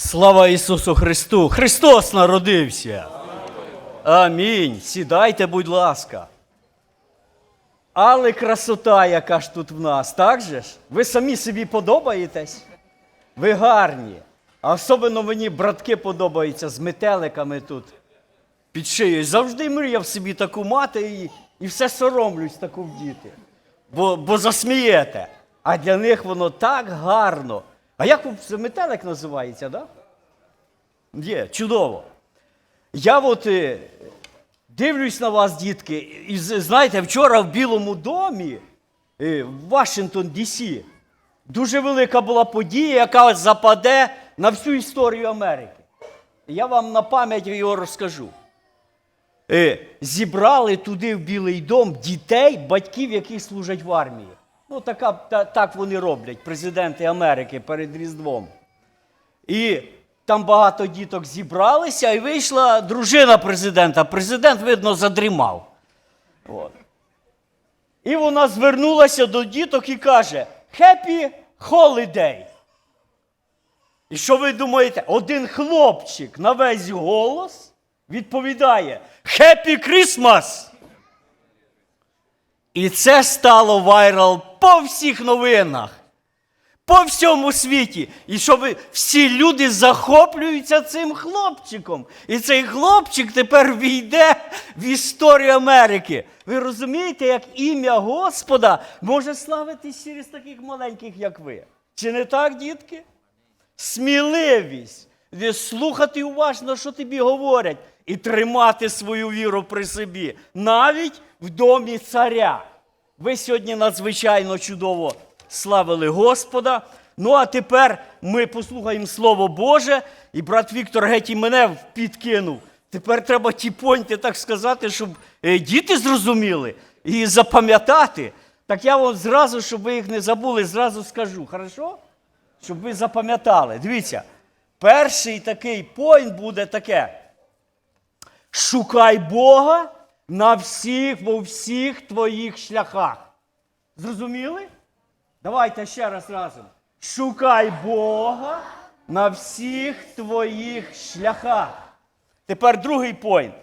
Слава Ісусу Христу! Христос народився! Амінь. Сідайте, будь ласка. Але красота, яка ж тут в нас, так же ж? Ви самі собі подобаєтесь? Ви гарні. А особливо мені братки подобаються з метеликами тут під шиєю. Завжди мріяв собі таку мати і, і все соромлюсь таку вдіти. Бо, бо засмієте. А для них воно так гарно. А як метелик називається, так? Да? Є, чудово. Я от е, дивлюсь на вас, дітки, і знаєте, вчора в Білому домі е, в Вашингтон, Ді-Сі, дуже велика була подія, яка западе на всю історію Америки. Я вам на пам'ять його розкажу. Е, Зібрали туди в Білий дом дітей, батьків, які служать в армії. Ну, така, та, так вони роблять, президенти Америки перед Різдвом. І там багато діток зібралися, і вийшла дружина президента. Президент, видно, задрімав. От. І вона звернулася до діток і каже: Happy Holiday. І що ви думаєте? Один хлопчик на весь голос відповідає Happy Christmas! І це стало вайрал по всіх новинах, по всьому світі. І що всі люди захоплюються цим хлопчиком. І цей хлопчик тепер війде в історію Америки. Ви розумієте, як ім'я Господа може славитись через таких маленьких, як ви? Чи не так, дітки? Сміливість, слухати уважно, що тобі говорять, і тримати свою віру при собі, навіть в домі царя. Ви сьогодні надзвичайно чудово славили Господа. Ну а тепер ми послухаємо Слово Боже, і брат Віктор геть і мене підкинув. Тепер треба ті поньти, так сказати, щоб е, діти зрозуміли і запам'ятати. Так я вам зразу, щоб ви їх не забули, зразу скажу. Хорошо? щоб ви запам'ятали. Дивіться, перший такий поінт буде таке. Шукай Бога на всіх, во всіх твоїх шляхах. Зрозуміли? Давайте ще раз разом. Шукай Бога на всіх твоїх шляхах. Тепер другий поінт.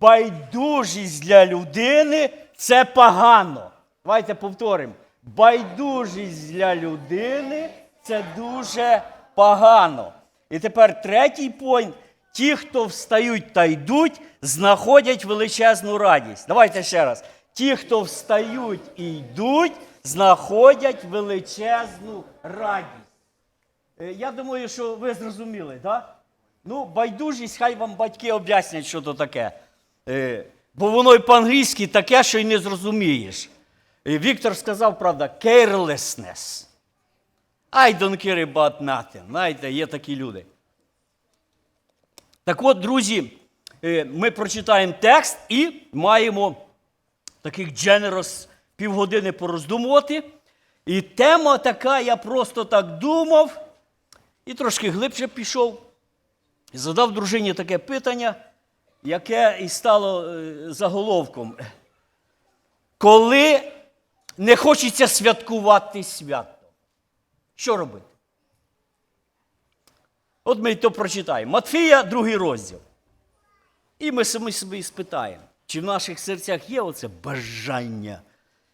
Байдужість для людини це погано. Давайте повторимо. Байдужість для людини це дуже погано. І тепер третій поінт. Ті, хто встають та йдуть, знаходять величезну радість. Давайте ще раз. Ті, хто встають і йдуть, знаходять величезну радість. Е, Я думаю, що ви зрозуміли, так? Ну, байдужість, хай вам батьки об'яснять, що то таке. Е, Бо воно і по-англійськи таке, що й не зрозумієш. Віктор сказав, правда, carelessness. I don't care about nothing. Знаєте, є такі люди. Так от, друзі, е, ми прочитаємо текст і маємо таких generous півгодини пороздумувати. І тема така, я просто так думав і трошки глибше пішов. І задав дружині таке питання, яке і стало е, заголовком. Коли не хочеться святкувати свято, що робити? От ми то прочитаємо. Матфія, другий розділ. І ми самі собі спитаємо, чи в наших серцях є оце бажання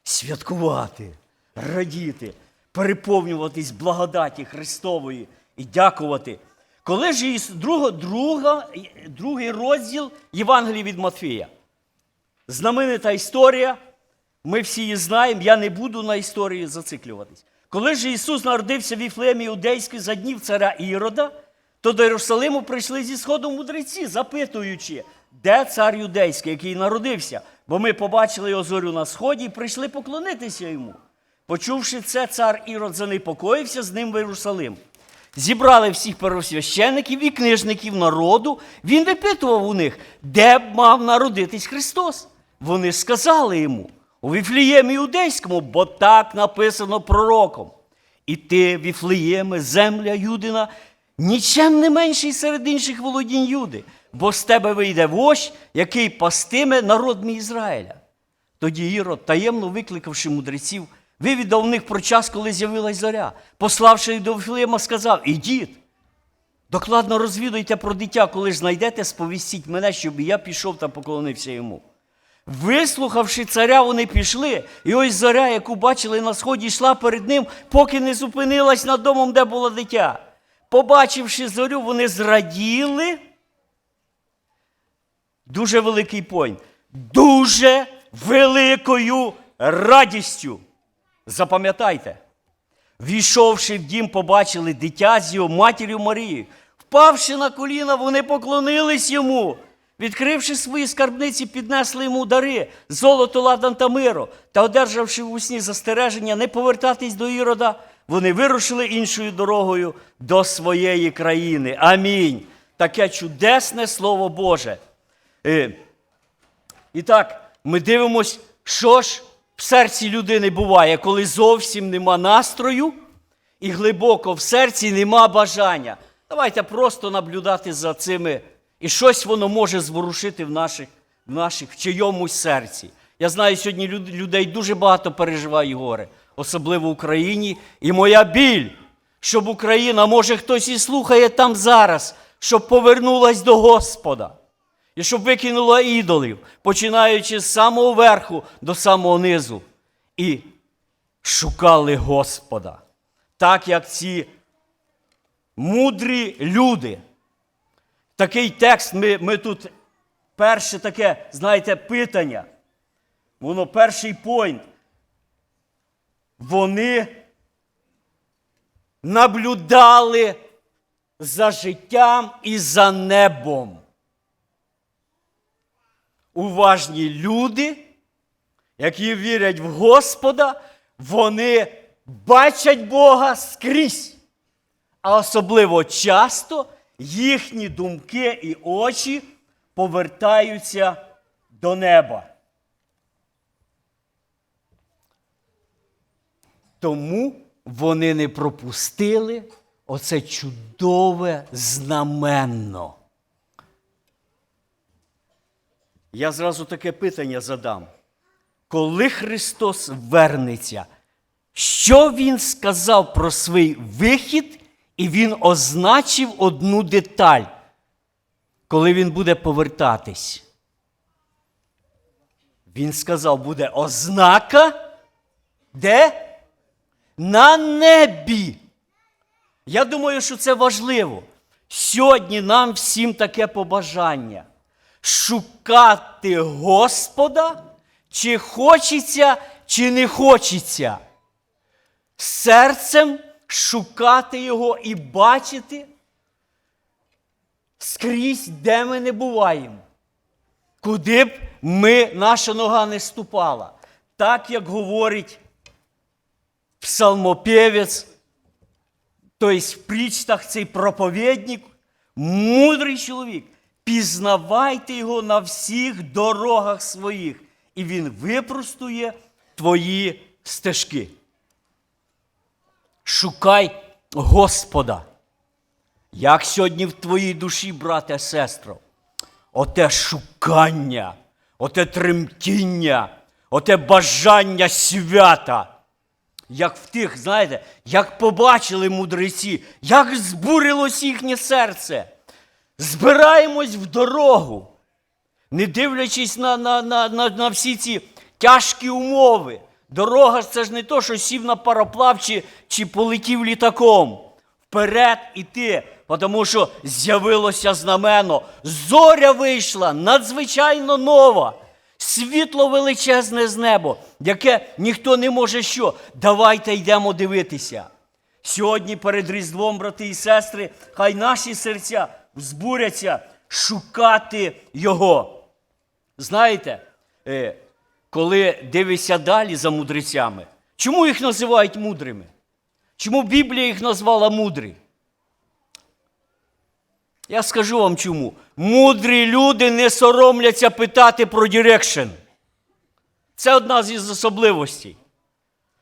святкувати, радіти, переповнюватись благодаті Христової і дякувати. Коли ж друга, друга, другий розділ Євангелії від Матфія. Знаменита історія, ми всі її знаємо, я не буду на історії зациклюватись. Коли ж Ісус народився в Іфлеємі Іудейській за днів царя Ірода, то до Єрусалиму прийшли зі сходу мудреці, запитуючи, де цар юдейський, який народився, бо ми побачили його зорю на сході і прийшли поклонитися йому. Почувши це, цар Ірод занепокоївся з ним в Єрусалим. Зібрали всіх первосвящеників і книжників народу. Він випитував у них, де б мав народитись Христос. Вони сказали йому у Віфліємі Іудейському, бо так написано пророком. І ти, Віфлеєме, земля Юдина, нічим не менший серед інших володінь Юди, бо з тебе вийде вождь, який пастиме народ мій Ізраїля. Тоді Ірод, таємно викликавши мудреців, вивідав в них про час, коли з'явилась зоря. Пославши їх до Вифлеєма, сказав: Ідіть, Докладно розвідуйте про дитя, коли ж знайдете, сповістіть мене, щоб я пішов та поклонився йому. Вислухавши царя, вони пішли, і ось зоря, яку бачили на сході, йшла перед ним, поки не зупинилась над домом, де було дитя. Побачивши зорю, вони зраділи. Дуже великий пойнт. Дуже великою радістю. Запам'ятайте. Війшовши в дім, побачили дитя з його матір'ю Марією. Впавши на коліна, вони поклонились йому. Відкривши свої скарбниці, піднесли йому дари, золото, ладан та миро, та одержавши в усні застереження, не повертатись до Ірода, вони вирушили іншою дорогою до своєї країни. Амінь. Таке чудесне Слово Боже. Е, і так, ми дивимось, що ж в серці людини буває, коли зовсім нема настрою і глибоко в серці нема бажання. Давайте просто наблюдати за цими, і щось воно може зворушити в наших, в наших в чийомусь серці. Я знаю, сьогодні людей дуже багато переживає горе, особливо в Україні. І моя біль, щоб Україна, може хтось і слухає там зараз, щоб повернулась до Господа. І щоб викинула ідолів, починаючи з самого верху до самого низу. І шукали Господа. Так як ці мудрі люди. Такий текст ми, ми тут перше таке, знаєте, питання. Воно перший пойнт. Вони наблюдали за життям і за небом уважні люди, які вірять в Господа, вони бачать Бога скрізь. А особливо часто їхні думки і очі повертаються до неба. Тому вони не пропустили оце чудове знаменно. Я зразу таке питання задам. Коли Христос вернеться, що Він сказав про свій вихід, і Він означив одну деталь, коли Він буде повертатись? Він сказав, буде ознака де? На небі. Я думаю, що це важливо. Сьогодні нам всім таке побажання шукати Господа, чи хочеться, чи не хочеться. Серцем шукати Його і бачити скрізь, де ми не буваємо. Куди б ми, наша нога не ступала. Так як говорить псалмопевець, тобто в прічтах цей проповідник, мудрий чоловік, пізнавайте його на всіх дорогах своїх, і він випростує твої стежки. Шукай Господа. Як сьогодні в твоїй душі, брате, сестро, оте шукання, оте тремтіння, оте бажання свята. Як в тих, знаєте, як побачили мудреці, як збурилось їхнє серце. Збираємось в дорогу, не дивлячись на, на, на, на, на всі ці тяжкі умови. Дорога це ж не то, що сів на пароплав чи, чи полетів літаком. Вперед іти, тому що з'явилося знамено. Зоря вийшла надзвичайно нова. Світло величезне з небо, яке ніхто не може що. Давайте йдемо дивитися. Сьогодні перед Різдвом, брати і сестри, хай наші серця збуряться шукати Його. Знаєте, е, коли дивишся далі за мудрецями, чому їх називають мудрими? Чому Біблія їх назвала мудрі? Я скажу вам чому. Мудрі люди не соромляться питати про дирекшн. Це одна з особливостей.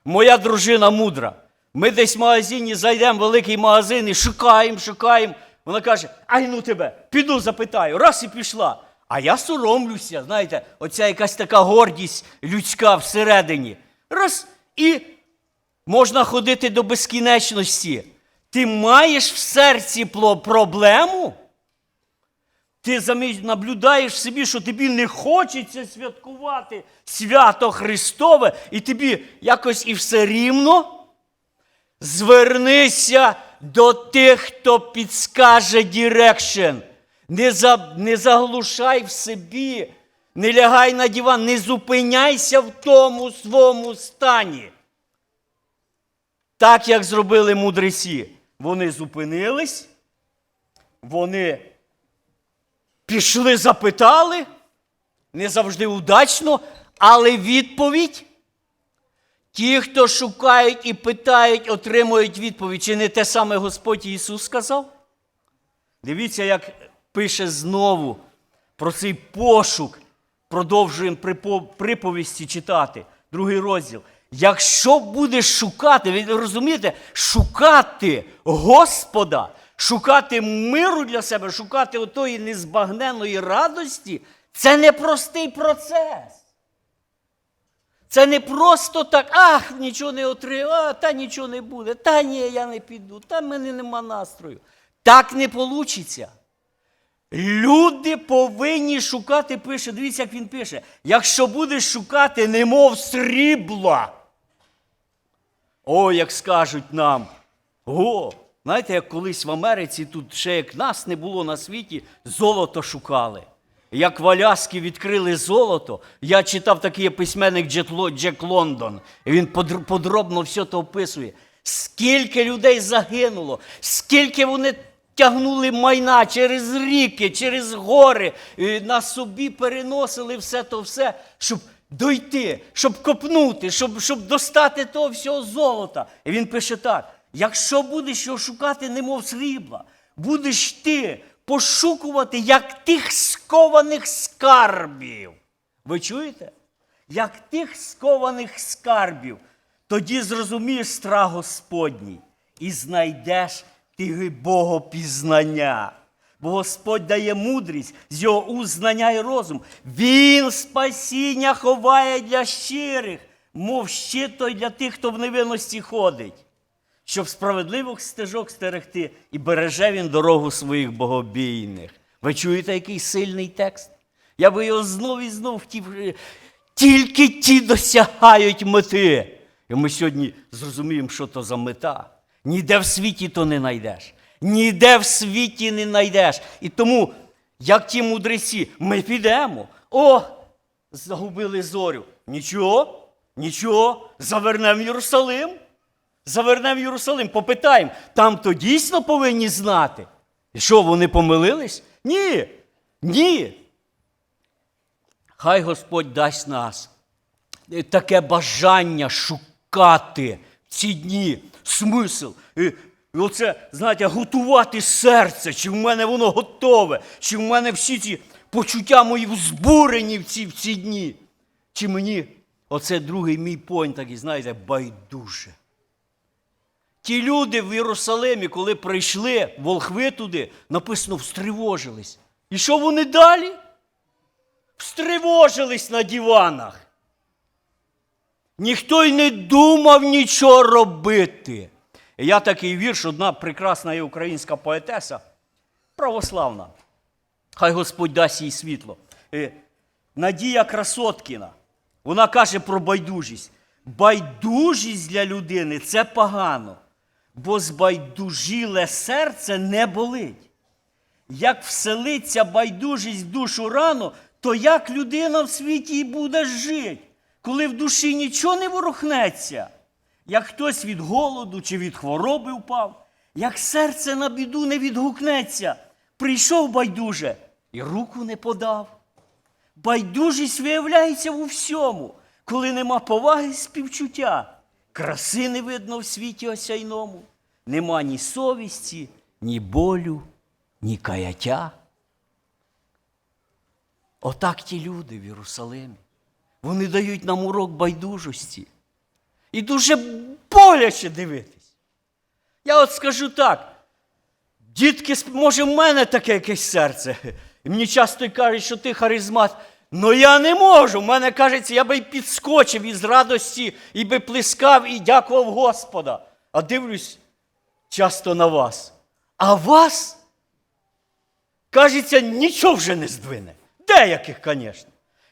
Моя дружина мудра. Ми десь в магазині зайдемо в великий магазин і шукаємо, шукаємо. Вона каже: Ай ну тебе, піду запитаю, раз і пішла. А я соромлюся, знаєте, оця якась така гордість людська всередині. Раз і можна ходити до безкінечності. Ти маєш в серці проблему? Ти наблюдаєш собі, що тобі не хочеться святкувати свято Христове, і тобі якось і все рівно. Звернися до тих, хто підскаже дірекшн. Не, за, не заглушай в собі, не лягай на диван, не зупиняйся в тому своєму стані. Так як зробили мудресі. Вони зупинились, вони пішли, запитали, не завжди удачно, але відповідь. Ті, хто шукають і питають, отримують відповідь. Чи не те саме Господь Ісус сказав? Дивіться, як пише знову про цей пошук. Продовжуємо приповісті читати. Другий розділ. Якщо будеш шукати, ви розумієте, шукати Господа, шукати миру для себе, шукати отої незбагненної радості, це непростий процес. Це не просто так, ах, нічого не отримав, та нічого не буде, та ні, я не піду, та в мене нема настрою. Так не вийде. Люди повинні шукати, пише, дивіться, як він пише, якщо будеш шукати, немов срібла. О, як скажуть нам. О, знаєте, як колись в Америці, тут ще як нас не було на світі, золото шукали. Як в Аляскі відкрили золото, я читав такий письменник Джек Лондон, і він подробно все це описує. Скільки людей загинуло, скільки вони тягнули майна через ріки, через гори, на собі переносили все то все, щоб дойти, щоб копнути, щоб, щоб достати того всього золота. І він пише так: якщо будеш його шукати, немов срібла, будеш ти пошукувати як тих скованих скарбів. Ви чуєте? Як тих скованих скарбів, тоді зрозумієш страх Господній і знайдеш ти Богопізнання. Бо Господь дає мудрість з його уст знання і розум. Він спасіння ховає для щирих, мов щит той для тих, хто в невинності ходить щоб справедливих стежок стерегти, і береже він дорогу своїх богобійних. Ви чуєте, який сильний текст? Я би його знов і знов хотів. е, Тільки ті досягають мети. І ми сьогодні зрозуміємо, що то за мета. Ніде в світі то не знайдеш. Ніде в світі не знайдеш. І тому, як ті мудреці, ми підемо. О, загубили зорю. Нічого, нічого, завернемо Єрусалим. Завернемо Єрусалим, попитаємо, там то дійсно повинні знати. І що, вони помилились? Ні. Ні. Хай Господь дасть нас таке бажання шукати в ці дні смисл. І, і оце, знаєте, готувати серце, чи в мене воно готове, чи в мене всі ці почуття мої взбурені в ці, в ці дні. Чи мені, оце другий мій пойнт такий, знаєте, байдуже. Ті люди в Єрусалимі, коли прийшли, волхви туди, написано, встривожились. І що вони далі? Встривожились на диванах. Ніхто й не думав нічого робити. І я такий вірш, одна прекрасна є українська поетеса, православна. Хай Господь дасть їй світло. Е, Надія Красоткіна. Вона каже про байдужість. Байдужість для людини це погано, бо збайдужіле серце не болить. Як вселиться байдужість в душу рано, то як людина в світі й буде жити, коли в душі нічого не ворухнеться, як хтось від голоду чи від хвороби впав, як серце на біду не відгукнеться, прийшов байдуже і руку не подав. Байдужість виявляється у всьому, коли нема поваги співчуття. Краси не видно в світі осяйному, нема ні совісті, ні болю, ні каяття. Отак ті люди в Єрусалимі. Вони дають нам урок байдужості. І дуже боляче дивитись. Я от скажу так. Дітки, може, в мене таке якесь серце. І мені часто кажуть, що ти харизмат. Ну я не можу. В мене кажеться, я би й підскочив із радості, і би плескав, і дякував Господа. А дивлюсь, часто на вас. А вас, кажеться, нічого вже не здвине. Деяких, звісно.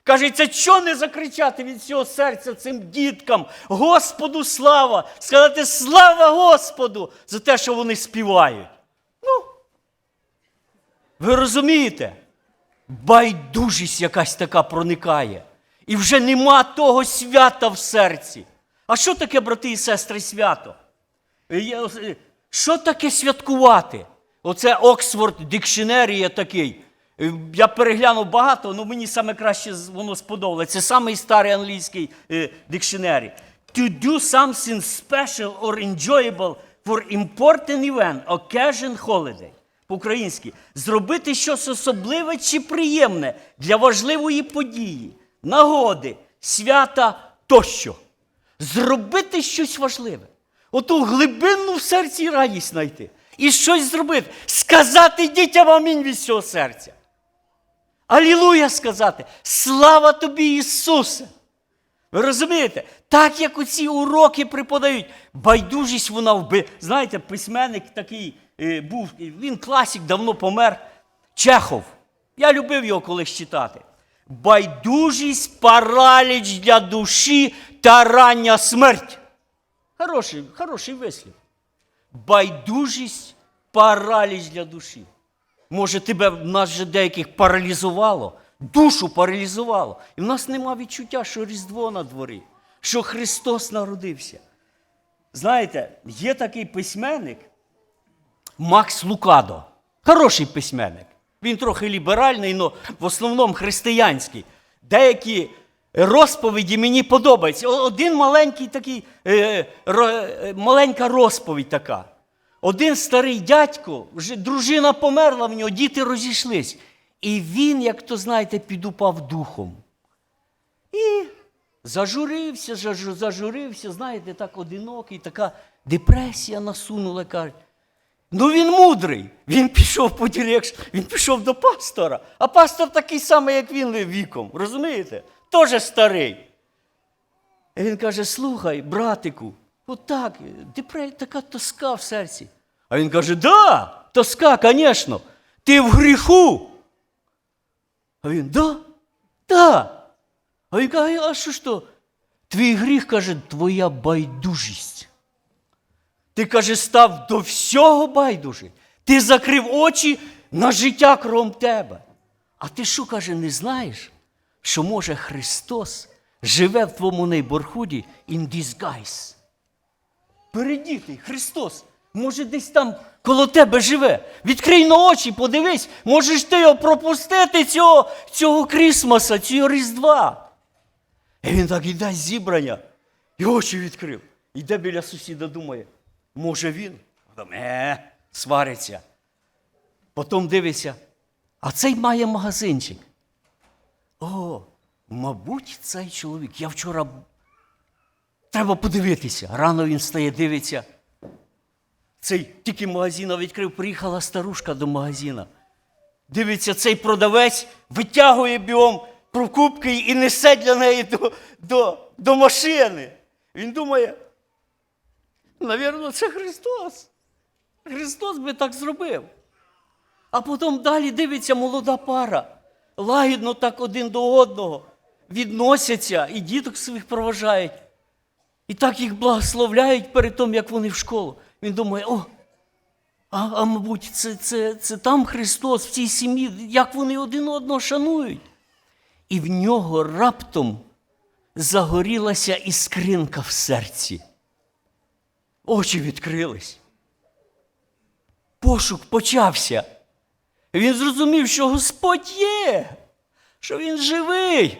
Кажеться, що не закричати від всього серця цим діткам, Господу слава, сказати слава Господу за те, що вони співають. Ну, ви розумієте? Байдужість якась така проникає. І вже нема того свята в серці. А що таке, брати і сестри, свято? Е, е, Що таке святкувати? Оце Оксфорд Дикшенерія такий. Е, Я переглянув багато, але мені саме краще воно сподобалося. Це самий старий англійський е, дикшенері. To do something special or enjoyable for important event, occasion, holiday. По-українськи. Зробити щось особливе чи приємне для важливої події, нагоди, свята тощо. Зробити щось важливе. Оту глибинну в серці радість знайти. І щось зробити. Сказати дітям амінь від всього серця. Алілуя сказати! Слава тобі, Ісусе! Ви розумієте? Так як оці уроки преподають, байдужість вона вби. Знаєте, письменник такий е, був, він класик, давно помер. Чехов. Я любив його колись читати. Байдужість, параліч для душі та рання смерть. Хороший, хороший вислів. Байдужість, параліч для душі. Може, тебе в нас же деяких паралізувало, душу паралізувало. І в нас нема відчуття, що Різдво на дворі, що Христос народився. Знаєте, є такий письменник Макс Лукадо. Хороший письменник. Він трохи ліберальний, але в основному християнський. Деякі розповіді мені подобаються. Один маленький такий, е, е, маленька розповідь така. Один старий дядько, вже дружина померла в нього, діти розійшлись. І він, як то знаєте, підупав духом. І зажурився, зажурився, знаєте, так одинокий, така депресія насунула, кажуть. Ну він мудрий. Він пішов по дирекш, він пішов до пастора. А пастор такий самий, як він віком. Розумієте? Тоже старий. І він каже: слухай, братику, отак, депре, така тоска в серці. А він каже: да, тоска, звісно, ти в гріху. А він, да, да. А він каже, а що ж то? Твій гріх каже, твоя байдужість. Ти, каже, став до всього байдужий. Ти закрив очі на життя кром тебе. А ти що, каже, не знаєш, що може Христос живе в твоєму нейборхуді in disguise? Передітий Христос, може, десь там коло тебе живе. Відкрий на очі, подивись, можеш ти його пропустити цього, цього Крісмаса, цього Різдва. І він так іде з зібрання, і очі відкрив. Іде біля сусіда, думає, може він? Е, свариться. Потім дивиться, а цей має магазинчик. О, мабуть, цей чоловік. Я вчора. Треба подивитися. Рано він стає, дивиться. Цей тільки магазина відкрив, приїхала старушка до магазина. Дивиться, цей продавець витягує біом покупки і несе для неї до, до, до машини. Він думає, навірно, це Христос. Христос би так зробив. А потім далі дивиться молода пара. Лагідно так один до одного відносяться і діток своїх проважають. І так їх благословляють перед тим, як вони в школу. Він думає, о, а, а мабуть, це, це, це там Христос в цій сім'ї, як вони один одного шанують. І в нього раптом загорілася іскринка в серці. Очі відкрились. Пошук почався. Він зрозумів, що Господь є, що Він живий,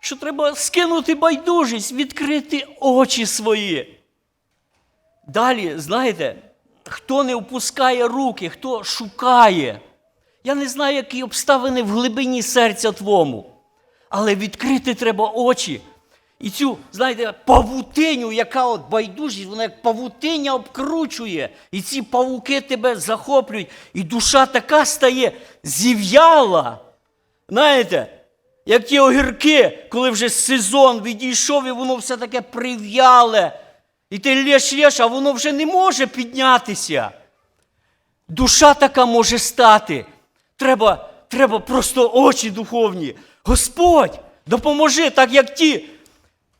що треба скинути байдужість, відкрити очі свої. Далі, знаєте, хто не опускає руки, хто шукає. Я не знаю, які обставини в глибині серця твому, але відкрити треба очі. І цю, знаєте, павутиню, яка от байдужість, вона як павутиня обкручує, і ці павуки тебе захоплюють, і душа така стає зів'яла. Знаєте, як ті огірки, коли вже сезон відійшов, і воно все таке прив'яле. І ти лєш, лєш, а воно вже не може піднятися. Душа така може стати. Треба, треба просто очі духовні. Господь, допоможи, так як ті.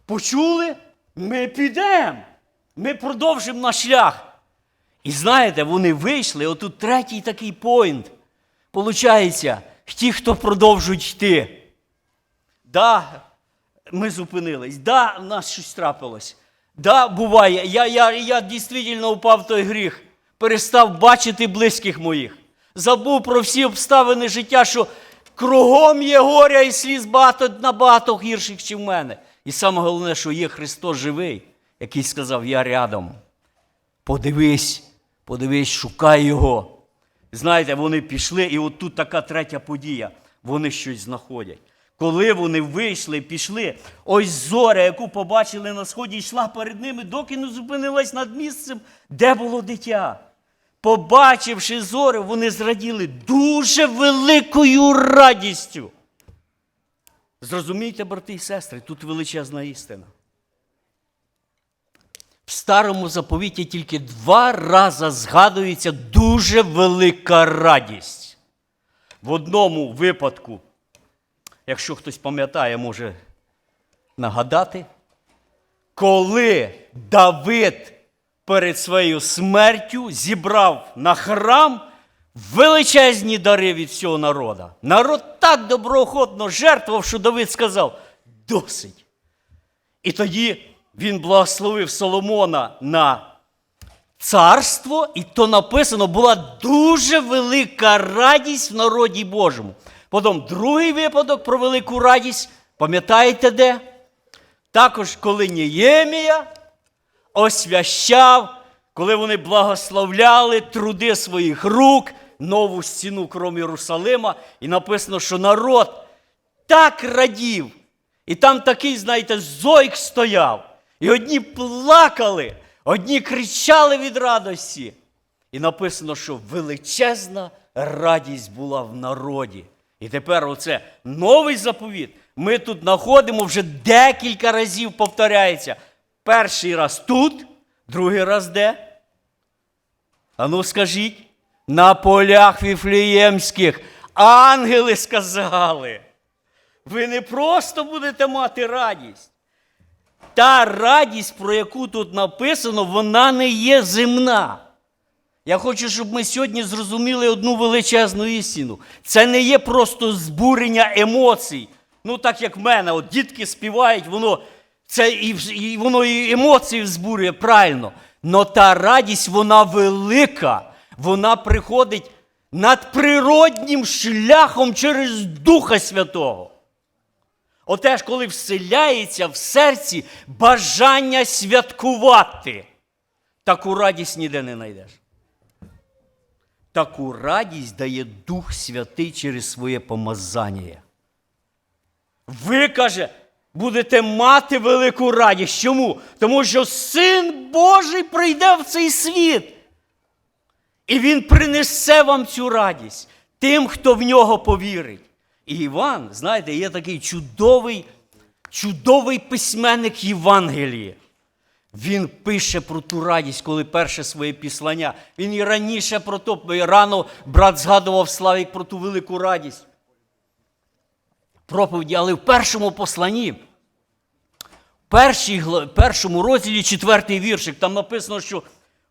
Почули? Ми підемо. Ми продовжимо наш шлях. І знаєте, вони вийшли, отут третій такий поінт. Получається, ті, хто продовжують йти. Да, ми зупинились. Да, в нас щось трапилось. Да, буває, я, я, я дійсно впав в той гріх, перестав бачити близьких моїх. Забув про всі обставини життя, що кругом є горя і сліз багато набагато гірших, ніж в мене. І саме головне, що є Христос живий, який сказав, я рядом. Подивись, подивись, шукай його. Знаєте, вони пішли, і от тут така третя подія. Вони щось знаходять. Коли вони вийшли, пішли, ось зоря, яку побачили на сході, йшла перед ними, доки не зупинилась над місцем, де було дитя. Побачивши зорю, вони зраділи дуже великою радістю. Зрозумійте, брати і сестри, тут величезна істина. В старому заповіті тільки два рази згадується дуже велика радість. В одному випадку, якщо хтось пам'ятає, може нагадати, коли Давид перед своєю смертю зібрав на храм величезні дари від всього народу. Народ так доброохотно жертвував, що Давид сказав: досить. І тоді він благословив Соломона на царство, і то написано, була дуже велика радість в народі Божому. Потім другий випадок про велику радість, пам'ятаєте де? Також, коли Ніємія освящав, коли вони благословляли труди своїх рук, нову стіну крім Єрусалима, і написано, що народ так радів, і там такий, знаєте, зойк стояв. І одні плакали, одні кричали від радості. І написано, що величезна радість була в народі. І тепер оце новий заповіт. Ми тут знаходимо вже декілька разів повторяється. Перший раз тут, другий раз де? А ну скажіть, на полях віфліємських ангели сказали. Ви не просто будете мати радість. Та радість, про яку тут написано, вона не є земна. Я хочу, щоб ми сьогодні зрозуміли одну величезну істину. Це не є просто збурення емоцій. Ну, так як в мене, от дітки співають, воно це і, і воно і емоції збурює правильно. Но та радість, вона велика, вона приходить надприроднім шляхом через Духа Святого. Отеж, коли вселяється в серці бажання святкувати, таку радість ніде не знайдеш. Таку радість дає Дух Святий через своє помазання. Ви, каже, будете мати велику радість. Чому? Тому що Син Божий прийде в цей світ. І Він принесе вам цю радість тим, хто в нього повірить. І Іван, знаєте, є такий чудовий, чудовий письменник Євангелії. Він пише про ту радість, коли перше своє післання. Він і раніше про то, рано брат згадував Славік про ту велику радість. Проповіді, але в першому посланні, в першому розділі четвертий віршик, там написано, що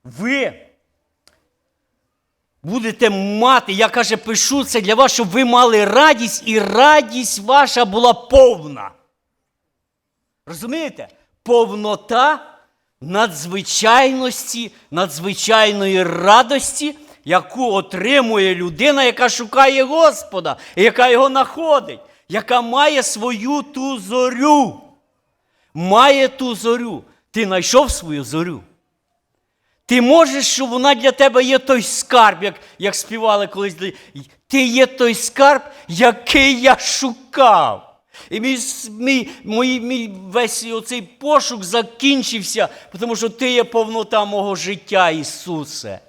ви будете мати, я каже, пишу це для вас, щоб ви мали радість, і радість ваша була повна. Розумієте? Повнота надзвичайності, надзвичайної радості, яку отримує людина, яка шукає Господа, яка його знаходить, яка має свою ту зорю. Має ту зорю. Ти знайшов свою зорю. Ти можеш, що вона для тебе є той скарб, як, як співали колись. Ти є той скарб, який я шукав. І мій, мій, мій, мій весь оцей пошук закінчився, тому що ти є повнота мого життя, Ісусе.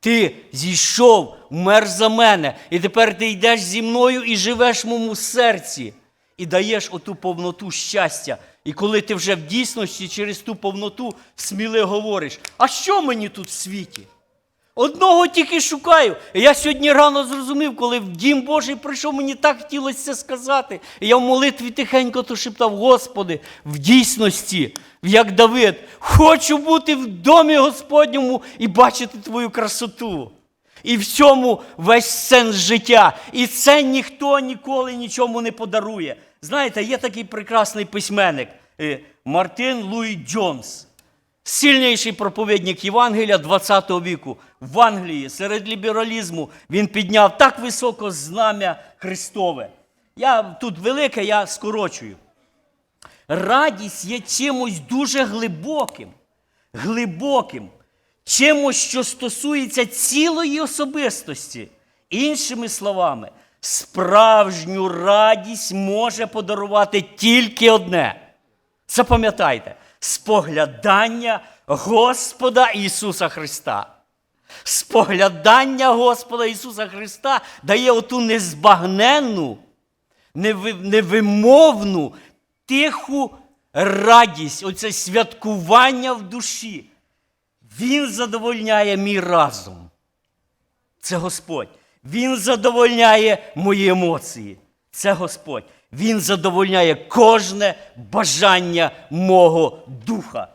Ти зійшов, вмер за мене, і тепер ти йдеш зі мною і живеш в моєму серці, і даєш оту повноту щастя, І коли ти вже в дійсності через ту повноту сміли говориш, а що мені тут в світі? Одного тільки шукаю. Я сьогодні рано зрозумів, коли в дім Божий прийшов, мені так хотілося це сказати. Я в молитві тихенько то шептав, Господи, в дійсності, як Давид, хочу бути в домі Господньому і бачити Твою красоту. І в цьому весь сенс життя. І це ніхто ніколи нічому не подарує. Знаєте, є такий прекрасний письменник е, Мартин Луї Джонс. Сильніший проповідник Євангелія 20 віку в Англії серед лібералізму він підняв так високо знам'я Христове. Я тут велике, я скорочую. Радість є чимось дуже глибоким, глибоким, чимось, що стосується цілої особистості. Іншими словами, справжню радість може подарувати тільки одне. Запам'ятайте, споглядання Господа Ісуса Христа. Споглядання Господа Ісуса Христа дає оту незбагненну, невимовну, тиху радість, оце святкування в душі. Він задовольняє мій разум. Це Господь. Він задовольняє мої емоції. Це Господь. Він задовольняє кожне бажання мого духа.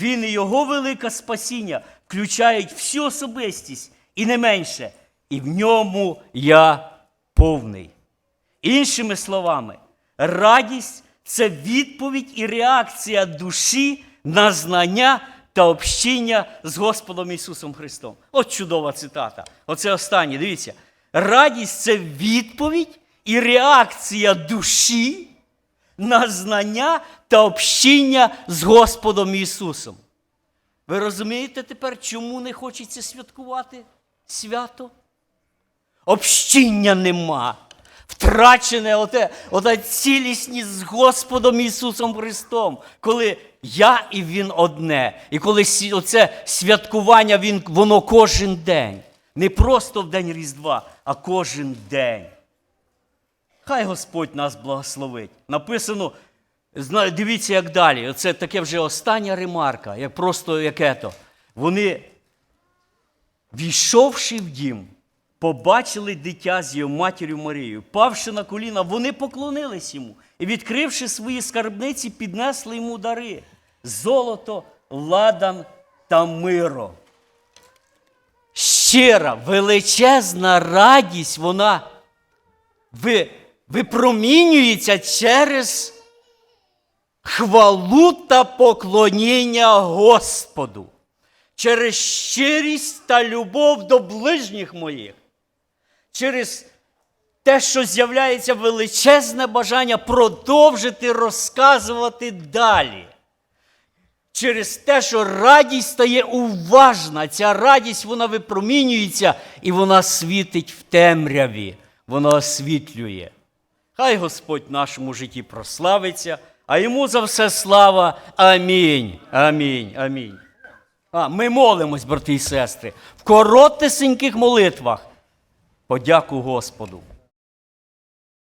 Він і його велике спасіння включають всю особистість і не менше. І в ньому я повний. Іншими словами, радість це відповідь і реакція душі на знання та общіння з Господом Ісусом Христом. От чудова цитата. Оце останнє. Дивіться. Радість це відповідь і реакція душі на знання та общіння з Господом Ісусом. Ви розумієте тепер, чому не хочеться святкувати свято? Общіння нема. Втрачене оте, ота цілісність з Господом Ісусом Христом, коли я і Він одне. І коли оце святкування, воно кожен день. Не просто в день Різдва, а кожен день. Хай Господь нас благословить. Написано, дивіться, як далі. Оце таке вже остання ремарка, як просто яке то. Вони, війшовши в дім, побачили дитя з його матір'ю Марією. Павши на коліна, вони поклонились йому і, відкривши свої скарбниці, піднесли йому дари золото, ладан та миро. Щира, величезна радість, вона ви, випромінюється через хвалу та поклоніння Господу, через щирість та любов до ближніх моїх, через те, що з'являється величезне бажання продовжити розказувати далі. Через те, що радість стає уважна, ця радість вона випромінюється і вона світить в темряві, вона освітлює. Хай Господь в нашому житті прославиться, а йому за все слава. Амінь. Амінь. Амінь. А, ми молимось, брати і сестри, в коротесеньких молитвах. Подяку Господу.